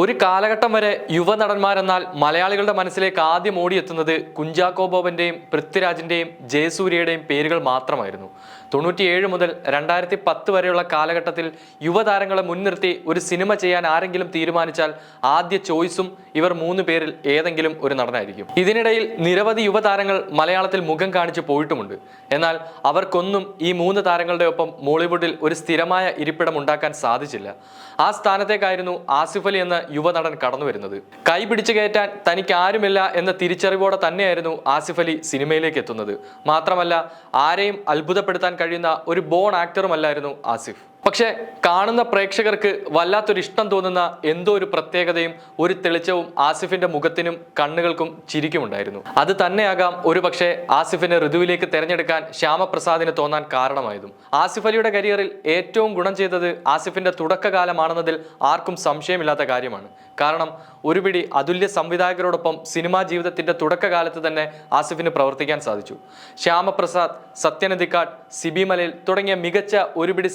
ഒരു കാലഘട്ടം വരെ യുവനടന്മാരെന്നാൽ മലയാളികളുടെ മനസ്സിലേക്ക് ആദ്യം ഓടിയെത്തുന്നത് കുഞ്ചാക്കോ ബോബന്റെയും പൃഥ്വിരാജിന്റെയും ജയസൂര്യയുടെയും പേരുകൾ മാത്രമായിരുന്നു. തൊണ്ണൂറ്റിയേഴ് മുതൽ രണ്ടായിരത്തി പത്ത് വരെയുള്ള കാലഘട്ടത്തിൽ യുവതാരങ്ങളെ മുൻനിർത്തി ഒരു സിനിമ ചെയ്യാൻ ആരെങ്കിലും തീരുമാനിച്ചാൽ ആദ്യ ചോയ്സും ഇവർ മൂന്ന് പേരിൽ ഏതെങ്കിലും ഒരു നടനായിരിക്കും. ഇതിനിടയിൽ നിരവധി യുവതാരങ്ങൾ മലയാളത്തിൽ മുഖം കാണിച്ചു പോയിട്ടുമുണ്ട്. എന്നാൽ അവർക്കൊന്നും ഈ മൂന്ന് താരങ്ങളുടെ ഒപ്പം മോളിവുഡിൽ ഒരു സ്ഥിരമായ ഇരിപ്പിടം ഉണ്ടാക്കാൻ സാധിച്ചില്ല. ആ സ്ഥാനത്തേക്കായിരുന്നു ആസിഫ് അലി എന്ന യുവനടൻ കടന്നു വരുന്നത്. കൈ പിടിച്ചു കയറ്റാൻ തനിക്ക് ആരുമില്ല എന്ന തിരിച്ചറിവോടെ തന്നെയായിരുന്നു ആസിഫ് അലി സിനിമയിലേക്ക് എത്തുന്നത്. മാത്രമല്ല ആരെയും അത്ഭുതപ്പെടുത്താൻ കഴിയുന്ന ഒരു ബോൺ ആക്ടറുമല്ലായിരുന്നു ആസിഫ്. പക്ഷേ കാണുന്ന പ്രേക്ഷകർക്ക് വല്ലാത്തൊരു ഇഷ്ടം തോന്നുന്ന എന്തോ ഒരു പ്രത്യേകതയും ഒരു തെളിച്ചവും ആസിഫിന്റെ മുഖത്തിനും കണ്ണുകൾക്കും ചിരിക്കുമുണ്ടായിരുന്നു. അത് തന്നെയാകാം ഒരു പക്ഷേ ആസിഫിനെ ഋതുവിലേക്ക് തെരഞ്ഞെടുക്കാൻ ശ്യാമപ്രസാദിന് തോന്നാൻ കാരണമായതും. ആസിഫ് അലിയുടെ കരിയറിൽ ഏറ്റവും ഗുണം ചെയ്തത് ആസിഫിന്റെ തുടക്കകാലമാണെന്നതിൽ ആർക്കും സംശയമില്ലാത്ത കാര്യമാണ്. കാരണം ഒരുപിടി അതുല്യ സംവിധായകരോടൊപ്പം സിനിമാ ജീവിതത്തിന്റെ തുടക്കകാലത്ത് തന്നെ ആസിഫിന് പ്രവർത്തിക്കാൻ സാധിച്ചു. ശ്യാമപ്രസാദ് സത്യനന്ദിക്കാട് സിബി മലയിൽ തുടങ്ങിയ മികച്ച ഒരു പിടി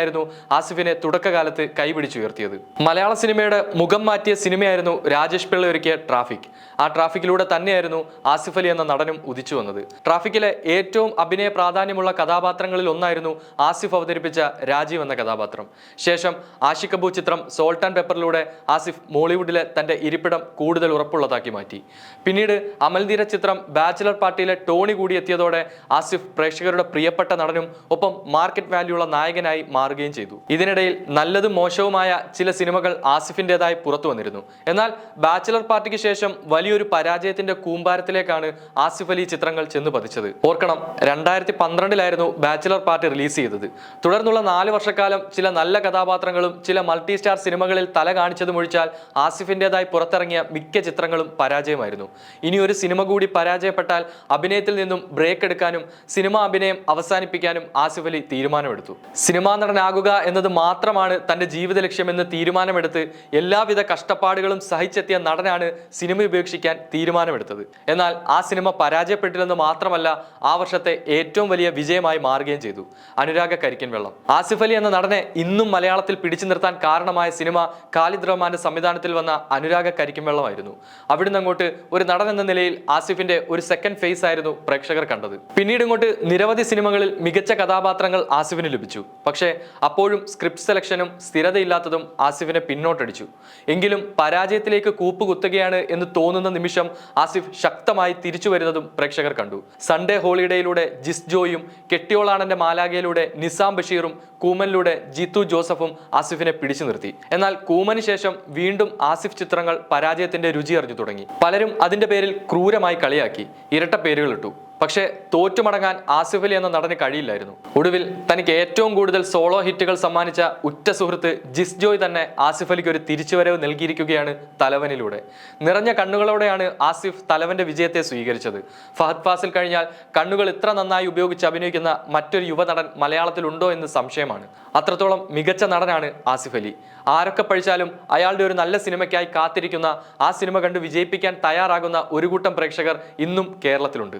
സംവിധായകരായിരുന്നു ആസിഫിനെ തുടക്കകാലത്ത് കൈപിടിച്ചുയർത്തിയത്. മലയാള സിനിമയുടെ മുഖം മാറ്റിയ സിനിമയായിരുന്നു രാജേഷ് പിള്ള ഒരുക്കിയ ട്രാഫിക്. ആ ട്രാഫിക്കിലൂടെ തന്നെയായിരുന്നു ആസിഫ് അലി എന്ന നടനും ഉദിച്ചു വന്നത്. ട്രാഫിക്കിലെ ഏറ്റവും അഭിനയ പ്രാധാന്യമുള്ള കഥാപാത്രങ്ങളിൽ ഒന്നായിരുന്നു ആസിഫ് അവതരിപ്പിച്ച രാജീവ് എന്ന കഥാപാത്രം. ശേഷം ആഷിഖ് അബു ചിത്രം സോൾട്ട് ആൻഡ് പെപ്പറിലൂടെ ആസിഫ് മോളിവുഡിലെ തന്റെ ഇരിപ്പിടം കൂടുതൽ ഉറപ്പുള്ളതാക്കി മാറ്റി. പിന്നീട് അമൽധീര ചിത്രം ബാച്ചിലർ പാർട്ടിയിലെ ടോണി കൂടി എത്തിയതോടെ ആസിഫ് പ്രേക്ഷകരുടെ പ്രിയപ്പെട്ട നടനും ഒപ്പം മാർക്കറ്റ് വാല്യൂ ഉള്ള നായകനായി മാറുകയും ചെയ്തു. ഇതിനിടയിൽ നല്ലതും മോശവുമായ ചില സിനിമകൾ ആസിഫിന്റെതായി പുറത്തു വന്നിരുന്നു. എന്നാൽ ബാച്ചിലർ പാർട്ടിക്ക് ശേഷം വലിയൊരു പരാജയത്തിന്റെ കൂമ്പാരത്തിലേക്കാണ് ആസിഫ് അലി ചിത്രങ്ങൾ ചെന്ന് പതിച്ചത്. ഓർക്കണം രണ്ടായിരത്തി പന്ത്രണ്ടിലായിരുന്നു ബാച്ചിലർ പാർട്ടി റിലീസ് ചെയ്തത്. തുടർന്നുള്ള നാല് വർഷക്കാലം ചില നല്ല കഥാപാത്രങ്ങളും ചില മൾട്ടി സ്റ്റാർ സിനിമകളിൽ തല കാണിച്ചതും ഒഴിച്ചാൽ ആസിഫിന്റെതായി പുറത്തിറങ്ങിയ മിക്ക ചിത്രങ്ങളും പരാജയമായിരുന്നു. ഇനി ഒരു സിനിമ കൂടി പരാജയപ്പെട്ടാൽ അഭിനയത്തിൽ നിന്നും ബ്രേക്ക് എടുക്കാനും സിനിമ അഭിനയം അവസാനിപ്പിക്കാനും ആസിഫ് അലി തീരുമാനമെടുത്തു. സിനിമാ നടനാകുക എന്നത് മാത്രമാണ് തന്റെ ജീവിത ലക്ഷ്യമെന്ന് തീരുമാനമെടുത്ത് എല്ലാവിധ കഷ്ടപ്പാടുകളും സഹിച്ചെത്തിയ നടനാണ് സിനിമ ഉപേക്ഷിക്കാൻ തീരുമാനമെടുത്തത്. എന്നാൽ ആ സിനിമ പരാജയപ്പെട്ടില്ലെന്ന് മാത്രമല്ല ആ വർഷത്തെ ഏറ്റവും വലിയ വിജയമായി മാറുകയും ചെയ്തു. അനുരാഗ കരിക്കൻ വെള്ളം. ആസിഫ് അലി എന്ന നടനെ ഇന്നും മലയാളത്തിൽ പിടിച്ചു നിർത്താൻ കാരണമായ സിനിമ ഖാലിദ് റഹ്മാന്റെ സംവിധാനത്തിൽ വന്ന അനുരാഗ കരിക്കൻ വെള്ളമായിരുന്നു. അവിടുന്ന് അങ്ങോട്ട് ഒരു നടൻ എന്ന നിലയിൽ ആസിഫിന്റെ ഒരു സെക്കൻഡ് ഫേസ് ആയിരുന്നു പ്രേക്ഷകർ കണ്ടത്. പിന്നീട് ഇങ്ങോട്ട് നിരവധി സിനിമകളിൽ മികച്ച കഥാപാത്രങ്ങൾ ആസിഫിന് ലഭിച്ചു. പക്ഷേ അപ്പോഴും സ്ക്രിപ്റ്റ് സെലക്ഷനും സ്ഥിരതയില്ലാത്തതും ആസിഫിനെ പിന്നോട്ടടിച്ചു. എങ്കിലും പരാജയത്തിലേക്ക് കൂപ്പുകുത്തുകയാണ് എന്ന് തോന്നുന്ന നിമിഷം ആസിഫ് ശക്തമായി തിരിച്ചു വരുന്നതും പ്രേക്ഷകർ കണ്ടു. സൺഡേ ഹോളിഡേയിലൂടെ ജിസ് ജോയും കെട്ടിയോളാണന്റെ മാലാഗയിലൂടെ നിസാം ബഷീറും കൂമനിലൂടെ ജിത്തു ജോസഫും ആസിഫിനെ പിടിച്ചു നിർത്തി. എന്നാൽ കൂമന് ശേഷം വീണ്ടും ആസിഫ് ചിത്രങ്ങൾ പരാജയത്തിന്റെ രുചി അറിഞ്ഞു തുടങ്ങി. പലരും അതിന്റെ പേരിൽ ക്രൂരമായി കളിയാക്കി. ഇരട്ട പേരുകൾ ഇട്ടു. പക്ഷേ തോറ്റുമടങ്ങാൻ ആസിഫ് അലി എന്ന നടന് കഴിയില്ലായിരുന്നു. ഒടുവിൽ തനിക്ക് ഏറ്റവും കൂടുതൽ സോളോ ഹിറ്റുകൾ സമ്മാനിച്ച ഉറ്റ സുഹൃത്ത് ജിസ് ജോയ് തന്നെ ആസിഫ് അലിക്ക് ഒരു തിരിച്ചുവരവ് നൽകിയിരിക്കുകയാണ് തലവനിലൂടെ. നിറഞ്ഞ കണ്ണുകളോടെയാണ് ആസിഫ് തലവന്റെ വിജയത്തെ സ്വീകരിച്ചത്. ഫഹദ് ഫാസിൽ കഴിഞ്ഞാൽ കണ്ണുകൾ ഇത്ര നന്നായി ഉപയോഗിച്ച് അഭിനയിക്കുന്ന മറ്റൊരു യുവനടൻ മലയാളത്തിലുണ്ടോ എന്ന് സംശയമാണ്. അത്രത്തോളം മികച്ച നടനാണ് ആസിഫ് അലി ആരൊക്കെ പഴിച്ചാലും അയാളുടെ ഒരു നല്ല സിനിമയ്ക്കായി കാത്തിരിക്കുന്ന ആ സിനിമ കണ്ട് വിജയിപ്പിക്കാൻ തയ്യാറാകുന്ന ഒരു കൂട്ടം പ്രേക്ഷകർ ഇന്നും കേരളത്തിലുണ്ട്.